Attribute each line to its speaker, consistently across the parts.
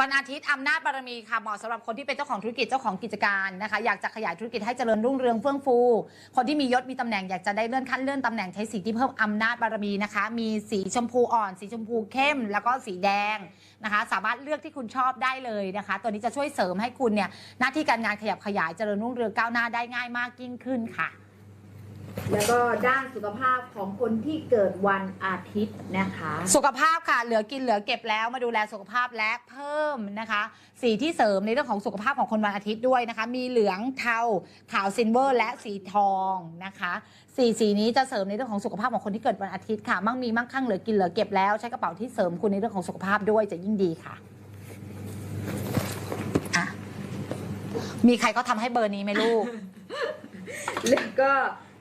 Speaker 1: วันอาทิตย์อำนาจบารมีค่ะเหมาะสำหรับคนที่เป็นเจ้าของธุรกิจเจ้าของกิจการนะคะอยากจะขยายธุรกิจให้เจริญรุ่งเรืองเฟื่องฟู คนที่มียศมีตำแหน่งอยากจะได้เลื่อนขั้นเลื่อนตำแหน่งใช้สีที่เพิ่มอำนาจบารมีนะคะ มีสีชมพูอ่อน สีชมพูเข้ม แล้วก็สีแดงนะคะ สามารถเลือกที่คุณชอบได้เลยนะคะ ตัวนี้จะช่วยเสริมให้คุณเนี่ยหน้าที่การงานขยับขยายเจริญรุ่งเรืองก้าวหน้าได้ง่ายมากยิ่งขึ้นค่ะ
Speaker 2: แล้วก็ด้านสุขภาพของคนที่เกิดวันอาทิตย์นะคะ
Speaker 1: สุขภาพค่ะ เหลือกินเหลือเก็บแล้วมาดูแลสุขภาพและเพิ่มนะคะ สีที่เสริมในเรื่องของสุขภาพของคนวันอาทิตย์ด้วยนะคะ มีเหลืองเทาขาวซิลเวอร์ และสีทองนะคะสีสีนี้จะเสริมในเรื่องของสุขภาพของคนที่เกิดวันอาทิตย์ค่ะ มั่งมีมั่งคั่งเหลือกินเหลือเก็บแล้วใช้กระเป๋าที่เสริมคุณในเรื่องของสุขภาพด้วยจะยิ่งดีค่ะอะมีใครเขาทำให้เบอร์นี้ไหมลูก
Speaker 2: แล้วก็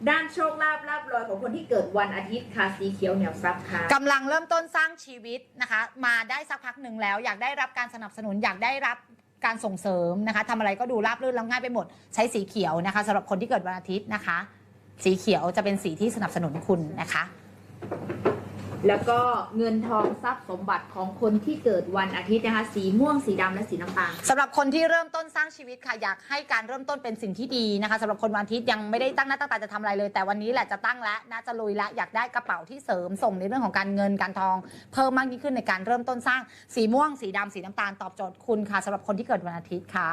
Speaker 2: ด้านโชคลาภลาบลอยของคนที่เกิดวันอาทิตย์ค่ะสีเขียวเหนียวซับค่ะ
Speaker 1: กำลังเริ่มต้นสร้างชีวิตนะคะ มาได้สักพักหนึ่งแล้ว อยากได้รับการสนับสนุนอยากได้รับการส่งเสริมนะคะทำอะไรก็ดูราบรื่นแล้วง่ายไปหมด ใช้สีเขียวนะคะสำหรับคนที่เกิดวันอาทิตย์นะคะ สีเขียวจะเป็นสีที่สนับสนุนคุณนะคะ
Speaker 2: แล้วก็เงินทองทรัพย์สมบัติของคนที่เกิดวันอาทิตย์นะคะสีม่วงสีดำและสีน้ำตาล
Speaker 1: สำหรับคนที่เริ่มต้นสร้างชีวิตค่ะอยากให้การเริ่มต้นเป็นสิ่งที่ดีนะคะสำหรับคนวันอาทิตย์ยังไม่ได้ตั้งหน้าตั้งตาจะทำอะไรเลย แต่วันนี้แหละจะตั้งแล้วน่าจะลุยแล้วอยากได้กระเป๋าที่เสริมส่งในเรื่องของการเงินการทอง เพิ่มมากยิ่งขึ้นในการเริ่มต้นสร้างสีม่วงสีดำสีน้ำตาลตอบโจทย์คุณค่ะสำหรับคนที่เกิดวันอาทิตย์ค่ะ